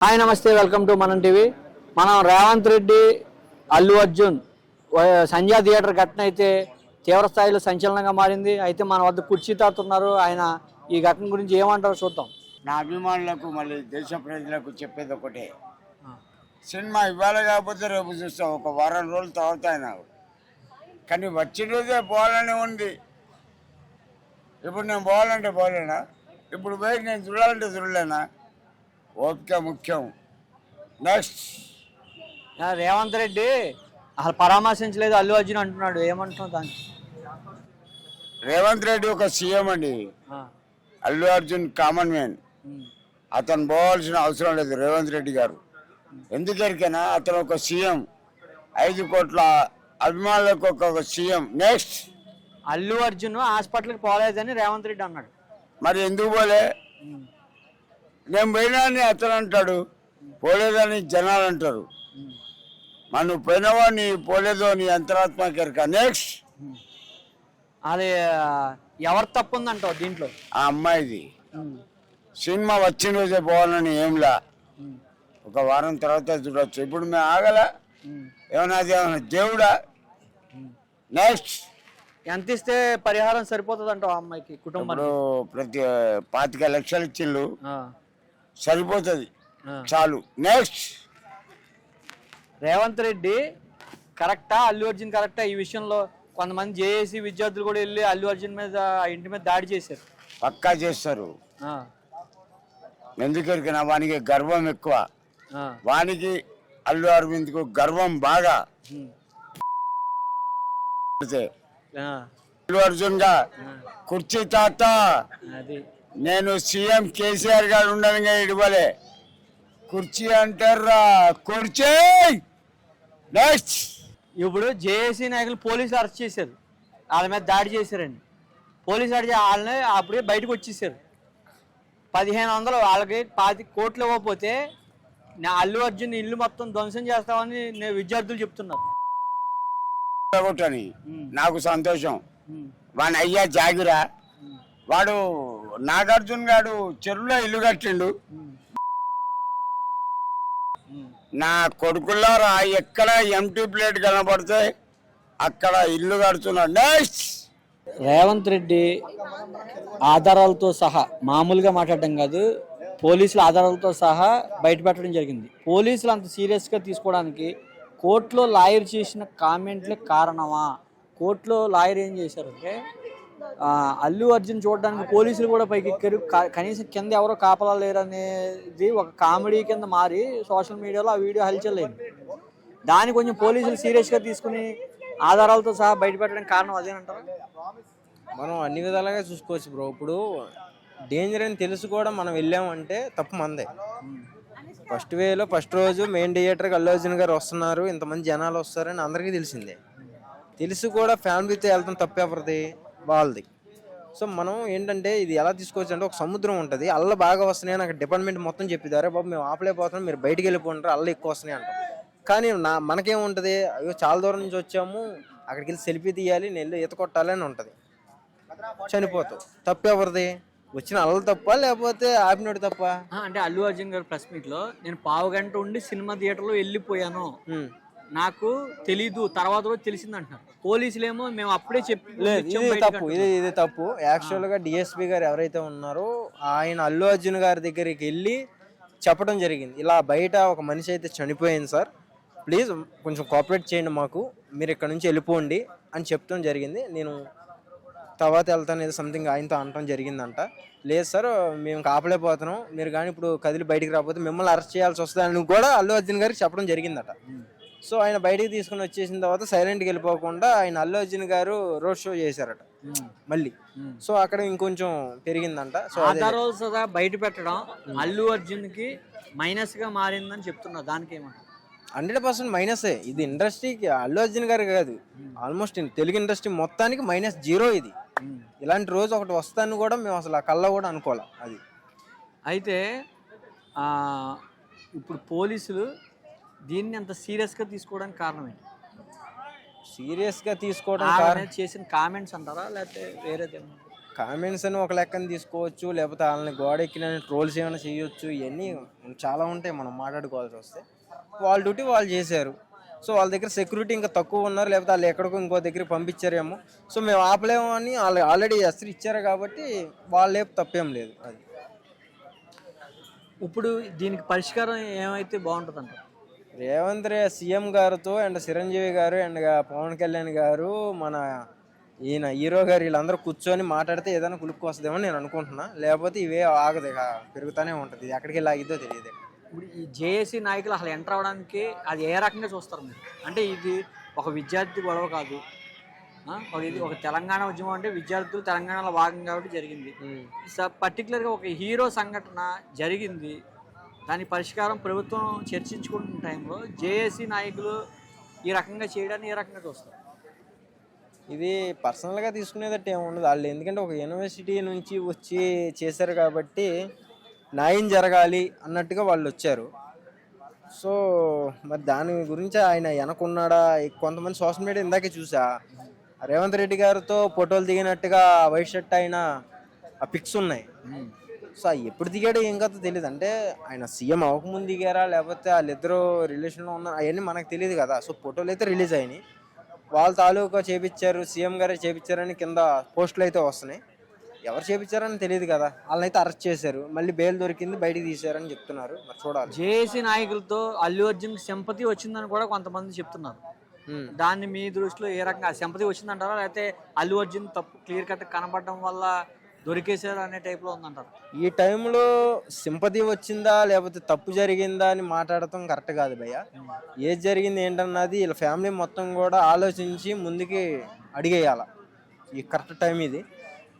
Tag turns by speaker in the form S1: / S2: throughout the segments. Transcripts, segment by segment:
S1: Hi నమస్తే welcome to మనం TV. మనం రేవంత్ రెడ్డి అల్లు అర్జున్ సంధ్యా థియేటర్ ఘటన అయితే తీవ్ర స్థాయిలో సంచలనంగా మారింది. అయితే మన వద్ద కుర్చీ తాతున్నారు ఆయన ఈ ఘటన గురించి ఏమంటారో చూద్దాం.
S2: నా అభిమానులకు మళ్ళీ దేశ ప్రజలకు చెప్పేది ఒకటే. సినిమా ఇవాళ కాకపోతే రేపు చూస్తాం. ఒక వారం రోజుల తర్వాత ఆయన. కానీ వచ్చిన రోజే పోవాలని ఉంది. ఇప్పుడు నేను పోవాలంటే పోలేనా? ఇప్పుడు పోయి నేను చూడాలంటే చూడలేనా? ఓపిక ముఖ్యం. నెక్స్ట్
S1: రేవంత్ రెడ్డి అసలు పరామర్శించలేదు అల్లు అర్జున్ అంటున్నాడు. ఏమంటున్నావు దానికి
S2: రేవంత్ రెడ్డి ఒక సీఎం అండి. Allu Arjun common man. అతను పోవాల్సిన అవసరం లేదు రేవంత్ రెడ్డి గారు. ఎందుకరికైనా అతను ఒక సీఎం. ఐదు కోట్ల అభిమానులకు ఒక సీఎం. నెక్స్ట్
S1: అల్లు అర్జున్ హాస్పిటల్కి పోలేదని రేవంత్ రెడ్డి అన్నాడు.
S2: మరి ఎందుకు పోలే? నేను పోయినా అని అతను అంటాడు పోలేదని జనాలు అంటారు.
S1: ఉమ్,
S2: మరి నువ్వు పోయినావా నీ పోలేదో నీ అంతరాత్మకెరక నెక్స్ట్.
S1: అది ఎవరు తప్పు ఉందంటావు దీంట్లో?
S2: ఆ అమ్మాయిది. సినిమా వచ్చిన రోజే పోవాలని ఏంలా ఒక వారం తర్వాత చూడొచ్చు. ఇప్పుడు మేము ఆగల. ఏమన్నా అది ఏమన్నా దేవుడా? నెక్స్ట్
S1: ఎంత ఇస్తే పరిహారం సరిపోతుంది అంటావు ఆ అమ్మాయికి కుటుంబం
S2: ఇప్పుడు ప్రతి పాతిక లక్షలు ఇచ్చిళ్ళు.
S1: ఆ,
S2: సరిపోతుంది. చాలు. నెక్స్ట్
S1: రేవంత్ రెడ్డి కరెక్టా? అల్లు అర్జున్ కరెక్టా? ఈ విషయంలో కొంతమంది జేఏసీ విద్యార్థులు కూడా వెళ్ళి అల్లు అర్జున్ మీద ఇంటి మీద దాడి చేశారు.
S2: పక్కా చేస్తారు. ఎందుకరికైనా వానికి గర్వం ఎక్కువ. వానికి అల్లు అరవింద్కు గర్వం బాగా. అల్లు అర్జున్గా కుర్చీ తాత.
S1: అది.
S2: నేను సీఎం కేసీఆర్ గారు ఉండగా ఇడవలే. కుర్చీ అంటారా కుర్చీ! నెక్స్ట్!
S1: ఇప్పుడు జేఏసీ నాయకులు పోలీసులు అరెస్ట్ చేశారు. వాళ్ళ మీద దాడి చేశారండి. పోలీసు అడిగి వాళ్ళని అప్పుడే బయటకు వచ్చేసారు. పదిహేను వందలు వాళ్ళకి పాతి కోట్లు ఇవ్వకపోతే నా అల్లు అర్జున్ ఇల్లు మొత్తం ధ్వంసం చేస్తామని నేను విద్యార్థులు చెప్తున్నారు.
S2: నాకు సంతోషం. వాని అయ్యా జాగిరా. వాడు నాగార్జున గారు చెరువులో ఇల్లు కట్టిండు. నా కొడుకులారా ఎక్కడ ఎంటీ ప్లేట్ కనబడితే అక్కడ ఇల్లు కడుతున్నాడు. నెక్స్ట్
S1: రేవంత్ రెడ్డి ఆధారాలతో సహా మామూలుగా మాట్లాడడం కాదు పోలీసుల ఆధారాలతో సహా బయటపెట్టడం జరిగింది. పోలీసులు అంత సీరియస్గా తీసుకోవడానికి కోర్టులో లాయర్ చేసిన కామెంట్లే కారణమా? కోర్టులో లాయర్ ఏం చేశారంటే అల్లు అర్జున్ చూడడానికి పోలీసులు కూడా పైకి ఎక్కారు కనీసం కింద ఎవరో కాపలా లేరు అనేది ఒక కామెడీ కింద మారి సోషల్ మీడియాలో ఆ వీడియో హల్చల్ దాన్ని కొంచెం పోలీసులు సీరియస్గా తీసుకుని ఆధారాలతో సహా బయటపెట్టడానికి కారణం అదేనంటారా
S3: మనం అన్ని విధాలుగా చూసుకోవచ్చు బ్రో. ఇప్పుడు డేంజర్ అని తెలుసు కూడా మనం వెళ్ళామంటే తప్పు మందే. ఫస్ట్ వేలో ఫస్ట్ రోజు మెయిన్ థియేటర్కి అల్లు అర్జున్ గారు వస్తున్నారు ఇంతమంది జనాలు వస్తారని అందరికీ తెలిసిందే. తెలుసు కూడా ఫ్యామిలీతో వెళ్తాం తప్పు ఎవరిది? వాళ్ళది. సో మనం ఏంటంటే ఇది ఎలా తీసుకోవచ్చు అంటే ఒక సముద్రం ఉంటుంది. అల్ల బాగా వస్తున్నాయి అని అక్కడ డిపార్ట్మెంట్ మొత్తం చెప్పిదారే బాబు మేము ఆపలేకపోతున్నాం మీరు బయటికి వెళ్ళిపోంటారు అల్ల ఎక్కువ వస్తున్నాయి అంటాం. కానీ నా మనకేముంటుంది అయ్యో చాలా దూరం నుంచి వచ్చాము అక్కడికి వెళ్ళి సెల్ఫీ తీయాలి నేను వెళ్ళి ఈత కొట్టాలి అని ఉంటుంది. చనిపోతావు తప్పు ఎవరిది? వచ్చిన అల్ల తప్ప లేకపోతే ఆపినోడు తప్ప?
S1: అంటే అల్లు అర్జున్ గారి ప్రెస్ మీట్లో నేను పావు గంట ఉండి సినిమా థియేటర్లో వెళ్ళిపోయాను. నాకు తెలీదు తర్వాత రోజు తెలిసింది అంటున్నారు పోలీసులేమో మేము అప్పుడే చెప్పి
S3: లేదు ఇది తప్పు ఇది ఇది తప్పు. యాక్చువల్గా డిఎస్పి గారు ఎవరైతే ఉన్నారో ఆయన అల్లు అర్జున్ గారి దగ్గరికి వెళ్ళి చెప్పడం జరిగింది. ఇలా బయట ఒక మనిషి అయితే చనిపోయింది సార్. ప్లీజ్ కొంచెం కోఆపరేట్ చేయండి మాకు. మీరు ఇక్కడ నుంచి వెళ్ళిపోండి అని చెప్తాం జరిగింది. నేను తర్వాత వెళ్తాను ఏదో సంథింగ్ ఆయనతో అనటం జరిగిందంట. లేదు సార్ మేము కాపలేకపోతున్నాం మీరు కానీ ఇప్పుడు కదిలి బయటికి రాకపోతే మిమ్మల్ని అరెస్ట్ చేయాల్సి వస్తుందని కూడా అల్లు అర్జున్ గారికి చెప్పడం జరిగిందట. సో ఆయన బయటికి తీసుకుని వచ్చేసిన తర్వాత సైలెంట్కి వెళ్ళిపోకుండా ఆయన అల్లు అర్జున్ గారు రోడ్ షో చేశారట. మళ్ళీ. సో అక్కడ ఇంకొంచెం పెరిగిందంట. సో
S1: ఆధారాలు సదా బయట పెట్టడం అల్లు అర్జున్కి మైనస్గా మారిందని చెప్తున్నా దానికి ఏమంటారు?
S3: హండ్రెడ్ పర్సెంట్ మైనసే ఇది ఇండస్ట్రీకి అల్లు అర్జున్ గారు కాదు. ఆల్మోస్ట్ తెలుగు ఇండస్ట్రీ మొత్తానికి మైనస్ జీరో ఇది. ఇలాంటి రోజు ఒకటి వస్తాను కూడా మేము అసలు ఆ కళ్ళ కూడా అనుకోవాలి అది.
S1: అయితే ఆ, ఇప్పుడు పోలీసులు దీన్ని అంత సీరియస్గా తీసుకోవడానికి కారణం ఏంటి
S3: సీరియస్గా తీసుకోవడం
S1: ఆమె
S3: కారణం
S1: చేసిన కామెంట్స్ అంటారా? లేకపోతే వేరేదేమో
S3: కామెంట్స్ అని ఒక లెక్కన తీసుకోవచ్చు లేకపోతే వాళ్ళని గోడ ఎక్కిన ట్రోల్స్ ఏమైనా చేయొచ్చు ఇవన్నీ చాలా ఉంటాయి మనం మాట్లాడుకోవాల్సి వస్తే. వాళ్ళ డ్యూటీ వాళ్ళు చేశారు. సో వాళ్ళ దగ్గర సెక్యూరిటీ ఇంకా తక్కువ ఉన్నారు లేకపోతే వాళ్ళు ఎక్కడికో ఇంకో దగ్గరికి పంపించారేమో. సో మేము ఆపలేము అని వాళ్ళు ఆల్రెడీ ఎస్రు ఇచ్చారు కాబట్టి వాళ్ళే తప్పేం లేదు అది.
S1: ఇప్పుడు దీనికి పరిష్కారం ఏమైతే బాగుంటుంది అంటారు
S3: రేవంత్ రే సీఎం గారితో అండ్ చిరంజీవి గారు అండ్ పవన్ కళ్యాణ్ గారు మన ఈయన హీరో గారు వీళ్ళందరూ కూర్చొని మాట్లాడితే ఏదైనా కులుక్కు వస్తుందేమో నేను అనుకుంటున్నా. లేకపోతే ఇవే ఆగదు ఇక పెరుగుతూనే ఉంటుంది. ఇది ఎక్కడికి లాగిద్దో తెలియదు.
S1: ఇప్పుడు ఈ జేఏసీ నాయకులు అసలు ఎంటర్ అవ్వడానికి అది ఏ రకంగా చూస్తారు మీరు? అంటే ఇది ఒక విద్యార్థి గొడవ కాదు. ఇది ఒక తెలంగాణ ఉద్యమం అంటే విద్యార్థులు తెలంగాణలో భాగం కాబట్టి జరిగింది. పర్టికులర్గా ఒక హీరో సంఘటన జరిగింది. దాని పరిష్కారం ప్రభుత్వం చర్చించుకుంటున్న టైంలో జేఏసీ నాయకులు ఈ రకంగా చేయడాన్ని ఏ రకంగా చూస్తారు?
S3: ఇది పర్సనల్గా తీసుకునేదట్టు ఏమి ఉండదు. వాళ్ళు ఎందుకంటే ఒక యూనివర్సిటీ నుంచి వచ్చి చేశారు కాబట్టి న్యాయం జరగాలి అన్నట్టుగా వాళ్ళు వచ్చారు. సో మరి దాని గురించి ఆయన వెనకున్నాడా? కొంతమంది సోషల్ మీడియా ఇందాకే చూసా. రేవంత్ రెడ్డి గారితో ఫోటోలు దిగినట్టుగా వైట్ షర్ట్ ఆయన ఆ పిక్స్ ఉన్నాయి. సో ఎప్పుడు దిగాడో ఏం కాదో తెలియదు అంటే ఆయన సీఎం అవ్వకముందు దిగారా లేకపోతే వాళ్ళిద్దరూ రిలేషన్లో ఉన్నారు అవన్నీ మనకు తెలియదు కదా. సో ఫోటోలు అయితే రిలీజ్ అయినాయి. వాళ్ళ తాలూకా చేపించారు సీఎం గారే చేపించారని కింద పోస్టులు అయితే వస్తున్నాయి. ఎవరు చేపించారని తెలియదు కదా. వాళ్ళనైతే అరెస్ట్ చేశారు. మళ్ళీ బెయిల్ దొరికింది బయటికి తీశారని చెప్తున్నారు. మరి చూడాలి.
S1: జేఏసీ నాయకులతో అల్లు అర్జున్ సింపతి వచ్చిందని కూడా కొంతమంది చెప్తున్నారు. దాన్ని మీ దృష్టిలో ఏ రకంగా సింపతి వచ్చిందంటారా? లేకపోతే అల్లు అర్జున్ తప్పు క్లియర్ కట్ కనబడడం వల్ల దొరికేశారు అనే టైప్లో ఉందంటారు.
S3: ఈ టైంలో సింపతి వచ్చిందా లేకపోతే తప్పు జరిగిందా అని మాట్లాడటం కరెక్ట్ కాదు భయ్య. ఏది జరిగింది ఏంటన్నది వీళ్ళ ఫ్యామిలీ మొత్తం కూడా ఆలోచించి ముందుకి అడిగేయాల. ఈ కరెక్ట్ టైం ఇది.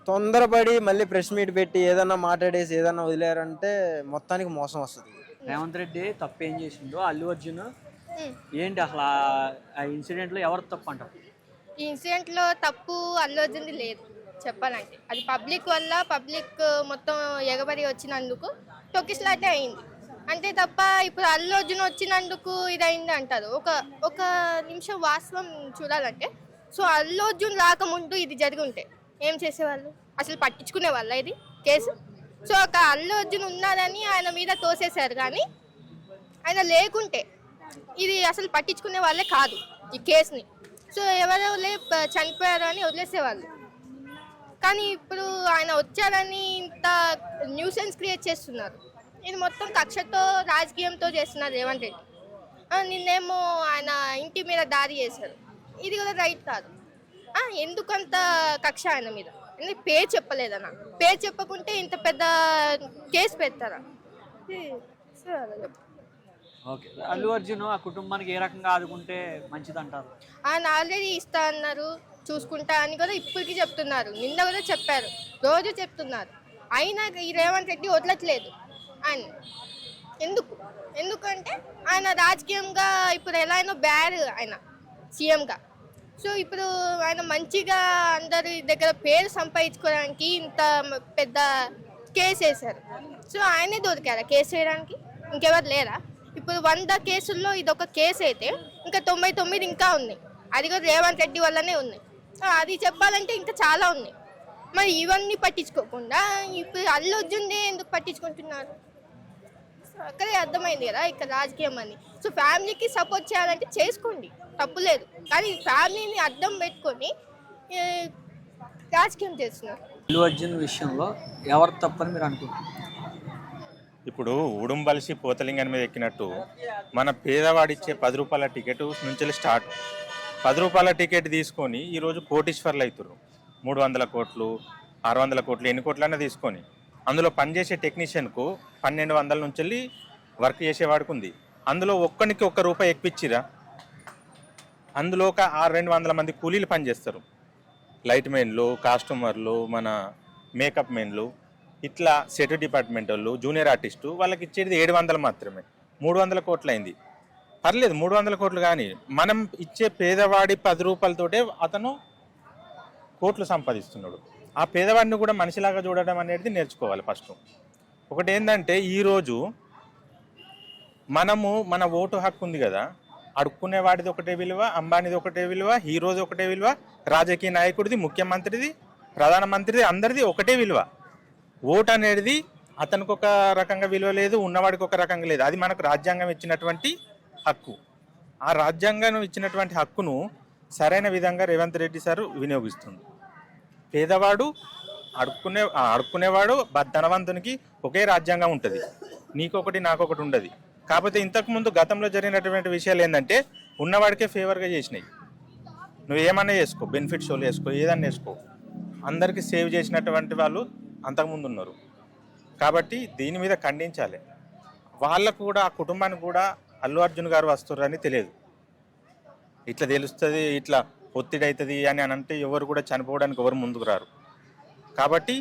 S3: తొందరపడి మళ్ళీ ప్రెస్ మీట్ పెట్టి ఏదన్నా మాట్లాడేసి ఏదన్నా వదిలేరంటే మొత్తానికి మోసం వస్తుంది.
S1: రేవంత్ రెడ్డి తప్పు ఏం చేసిందో అల్లు అర్జున్ ఏంటి అసలు ఆ- ఇన్సిడెంట్లో ఎవరు తప్పు అంటారు?
S4: ఈ ఇన్సిడెంట్లో తప్పు అల్లు అర్జున్ది లేదు. చెప్పాలంటే. అది పబ్లిక్ వల్ల పబ్లిక్ మొత్తం ఎగబడి వచ్చినందుకు తొక్కిసలాటే అయింది. అంతే తప్ప ఇప్పుడు అల్లు అర్జున్ వచ్చినందుకు ఇది అయింది అంటారు. ఒక ఒక నిమిషం వాస్తవం చూడాలంటే. సో అల్లు అర్జున్ రాకముందు ఇది జరిగి ఉంటే ఏం చేసేవాళ్ళు? అసలు పట్టించుకునే వాళ్ళ ఇది కేసు? సో ఒక అల్లు అర్జున్ ఉన్నారని ఆయన మీద తోసేశారు కానీ ఆయన లేకుంటే ఇది అసలు పట్టించుకునే వాళ్ళే కాదు ఈ కేసుని. సో ఎవరెవరే లే చనిపోయారు అని వదిలేసేవాళ్ళు. కానీ ఇప్పుడు ఆయన వచ్చారని ఇంత న్యూసెన్స్ క్రియేట్ చేస్తున్నారు. ఇది మొత్తం కక్షతో రాజకీయంతో చేస్తున్నారు రేవంత్ రెడ్డి. నిన్నేమో ఆయన ఇంటి మీద దాడి చేశారు. ఇది కూడా రైట్ కాదు. ఎందుకంత కక్ష ఆయన మీద? పేరు చెప్పలేదన్న పేరు చెప్పకుంటే ఇంత పెద్ద కేసు పెడతారా.
S1: ఓకే. అల్లు అర్జున్ ఆ కుటుంబానికి ఏ రకంగా ఆదుకుంటే మంచిది అంటారు
S4: ఆయన ఆల్రెడీ ఇస్తా అన్నారు. చూసుకుంటా అని కూడా ఇప్పటికీ చెప్తున్నారు. నిన్న కూడా చెప్పారు. రోజు చెప్తున్నారు. అయినా ఈ రేవంత్ రెడ్డి వదలట్లేదు అని. ఎందుకు? ఎందుకంటే ఆయన రాజకీయంగా ఇప్పుడు ఎలా అయినా బ్యాడ్ ఆయన సీఎంగా. సో ఇప్పుడు ఆయన మంచిగా అందరి దగ్గర పేరు సంపాదించుకోవడానికి ఇంత పెద్ద కేసు వేశారు. సో ఆయనే దొరికారా కేసు వేయడానికి? ఇంకెవరు లేరా? ఇప్పుడు వంద కేసుల్లో ఇది ఒక కేసు అయితే ఇంకా తొంభై తొమ్మిది ఇంకా ఉంది అది కూడా రేవంత్ రెడ్డి వల్లనే ఉంది అది చెప్పాలంటే ఇంకా చాలా ఉన్నాయి మరి ఇవన్నీ పట్టించుకోకుండా ఇప్పుడు అల్లు అర్జున్దే ఎందుకు పట్టించుకుంటున్నారు? అక్కడే అర్థమైంది కదా ఇక్కడ రాజకీయం అని. సో ఫ్యామిలీకి సపోర్ట్ చేయాలంటే చేసుకోండి తప్పు లేదు. కానీ ఫ్యామిలీని అర్థం పెట్టుకొని రాజకీయం చేస్తున్నారు.
S1: అల్లు అర్జున్ విషయంలో ఎవరు తప్పని మీరు అనుకుంటున్నారు?
S5: ఇప్పుడు ఉడుంబలిసి పోతలింగం మీద ఎక్కినట్టు మన పేదవాడిచ్చే పది రూపాయల టికెట్ నుంచి స్టార్ట్. పది రూపాయల టికెట్ తీసుకొని ఈరోజు కోటీశ్వర్లు అవుతున్నారు మూడు వందల కోట్లు ఆరు వందల కోట్లు ఎన్ని కోట్లైనా తీసుకొని. అందులో పనిచేసే టెక్నీషియన్కు పన్నెండు వందల నుంచి వెళ్ళి వర్క్ చేసేవాడికి ఉంది. అందులో ఒక్కనికి ఒక్క రూపాయి ఎక్కిచ్చిరా అందులో ఒక ఆరు రెండు వందల మంది కూలీలు పనిచేస్తారు లైట్ మెన్లు కాస్ట్యూమర్లు మన మేకప్ మెన్లు ఇట్లా సెట్ డిపార్ట్మెంట్ వాళ్ళు జూనియర్ ఆర్టిస్టు వాళ్ళకి ఇచ్చేది ఏడు వందలు మాత్రమే. మూడు వందల కోట్లు అయింది పర్లేదు మూడు వందల కోట్లు కానీ. మనం ఇచ్చే పేదవాడి పది రూపాయలతోటే అతను కోట్లు సంపాదిస్తున్నాడు. ఆ పేదవాడిని కూడా మనిషిలాగా చూడడం అనేది నేర్చుకోవాలి ఫస్ట్. ఒకటి ఏంటంటే ఈరోజు మనము మన ఓటు హక్కు ఉంది కదా అడుక్కునే వాడిది ఒకటే విలువ అంబానీది ఒకటే విలువ హీరోది ఒకటే విలువ రాజకీయ నాయకుడిది ముఖ్యమంత్రిది ప్రధానమంత్రిది అందరిది ఒకటే విలువ. ఓటు అనేది అతనికి ఒక రకంగా విలువ లేదు ఉన్నవాడికి ఒక రకంగా లేదు. అది మనకు రాజ్యాంగం ఇచ్చినటువంటి హక్కు. ఆ రాజ్యాంగం ఇచ్చినటువంటి హక్కును సరైన విధంగా రేవంత్ రెడ్డి సార్ వినియోగిస్తుంది పేదవాడు అడుక్కునే అడుక్కునేవాడు ధనవంతునికి ఒకే రాజ్యాంగం ఉంటుంది. నీకొకటి నాకొకటి ఉండదు. కాకపోతే ఇంతకుముందు గతంలో జరిగినటువంటి విషయాలు ఏంటంటే ఉన్నవాడికే ఫేవర్గా చేసినాయి. నువ్వు ఏమన్నా చేసుకో బెనిఫిట్ షోలు వేసుకో ఏదన్నా వేసుకో అందరికీ సేవ్ చేసినటువంటి వాళ్ళు అంతకుముందు ఉన్నారు కాబట్టి దీని మీద ఖండించాలి. వాళ్ళకు కూడా ఆ కుటుంబానికి కూడా అల్లు అర్జున్ గారు వస్తున్నారని తెలియదు. ఇట్లా తెలుస్తుంది ఇట్లా ఒత్తిడి అవుతుంది అని అని అంటే ఎవరు కూడా చనిపోవడానికి ఎవరు ముందుకు రారు. కాబట్టి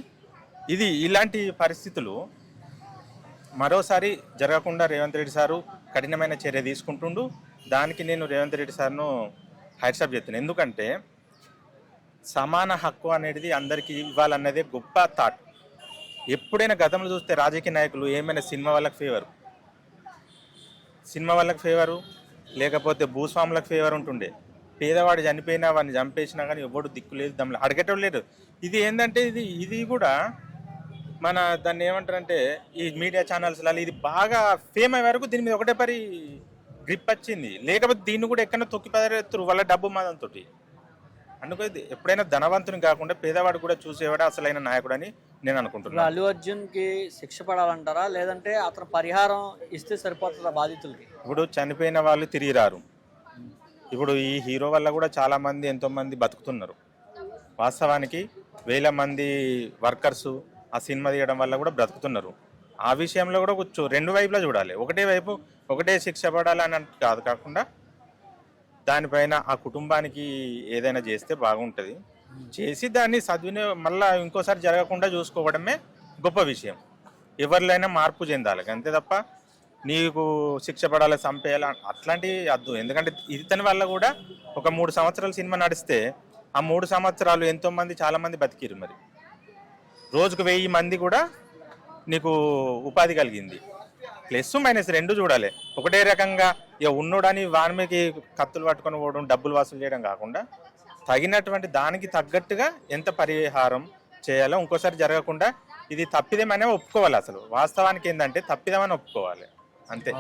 S5: ఇది ఇలాంటి పరిస్థితులు మరోసారి జరగకుండా రేవంత్ రెడ్డి సారు కఠినమైన చర్య తీసుకుంటుండు. దానికి నేను రేవంత్ రెడ్డి సార్ను హైట్సప్ చెప్తున్నాను ఎందుకంటే సమాన హక్కు అనేది అందరికీ ఇవ్వాలన్నదే గొప్ప థాట్. ఎప్పుడైనా గతంలో చూస్తే రాజకీయ నాయకులు ఏమైనా సినిమా వాళ్ళకి ఫేవర్ సినిమా వాళ్ళకి ఫేవరు లేకపోతే భూస్వాములకు ఫేవర్ ఉంటుండే. పేదవాడు చనిపోయినా వాడిని చంపేసినా కానీ ఎవడు దిక్కు లేదు దమ్ములు అడగటం లేదు ఇది ఏంటంటే ఇది ఇది కూడా మన దాన్ని ఏమంటారంటే ఈ మీడియా ఛానల్స్లలో ఇది బాగా ఫేమ్ అయ్యే వరకు దీని మీద ఒకటే పరి గ్రిప్ వచ్చింది. లేకపోతే దీన్ని కూడా ఎక్కడ తొక్కి పదరెత్తురు వాళ్ళ డబ్బు మాదంతో అందుకే ఎప్పుడైనా ధనవంతుని కాకుండా పేదవాడు కూడా చూసేవాడు అసలైన నాయకుడు అని నేను అనుకుంటున్నాను.
S1: అల్లు అర్జున్కి శిక్ష పడాలంటారా? లేదంటే అతను పరిహారం ఇస్తే సరిపోతుందా బాధితులకి?
S5: ఇప్పుడు చనిపోయిన వాళ్ళు తిరిగి రారు. ఇప్పుడు ఈ హీరో వల్ల కూడా చాలా మంది ఎంతో మంది బతుకుతున్నారు. వాస్తవానికి వేల మంది వర్కర్స్ ఆ సినిమా తీయడం వల్ల కూడా బ్రతుకుతున్నారు. ఆ విషయంలో కూడా కొంచెం రెండు వైపులా చూడాలి. ఒకటే వైపు ఒకటే శిక్ష పడాలి అని అంటే కాదు కాకుండా దానిపైన ఆ కుటుంబానికి ఏదైనా చేస్తే బాగుంటుంది. చేసి దాన్ని సద్వినియోగం మళ్ళీ ఇంకోసారి జరగకుండా చూసుకోవడమే గొప్ప విషయం. ఎవరిలైనా మార్పు చెందాలి అంతే తప్ప నీకు శిక్ష పడాలి చంపేయాలి అట్లాంటివి వద్దు. ఎందుకంటే ఇతని వల్ల కూడా ఒక మూడు సంవత్సరాలు సినిమా నడిస్తే ఆ మూడు సంవత్సరాలు ఎంతోమంది చాలామంది బతికిరు మరి. రోజుకు వెయ్యి మంది కూడా నీకు ఉపాధి కలిగింది. ప్లస్ మైనస్ రెండు చూడాలి. ఒకటే రకంగా ఇక ఉన్నోడని వాని మీదకి కత్తులు పట్టుకొని పోవడం డబ్బులు వసూలు చేయడం కాకుండా తగినటువంటి దానికి తగ్గట్టుగా ఎంత పరిహారం చేయాలో ఇంకోసారి జరగకుండా ఇది తప్పిదమనే ఒప్పుకోవాలి అసలు. వాస్తవానికి ఏంటంటే తప్పిదమని ఒప్పుకోవాలి. అంతే.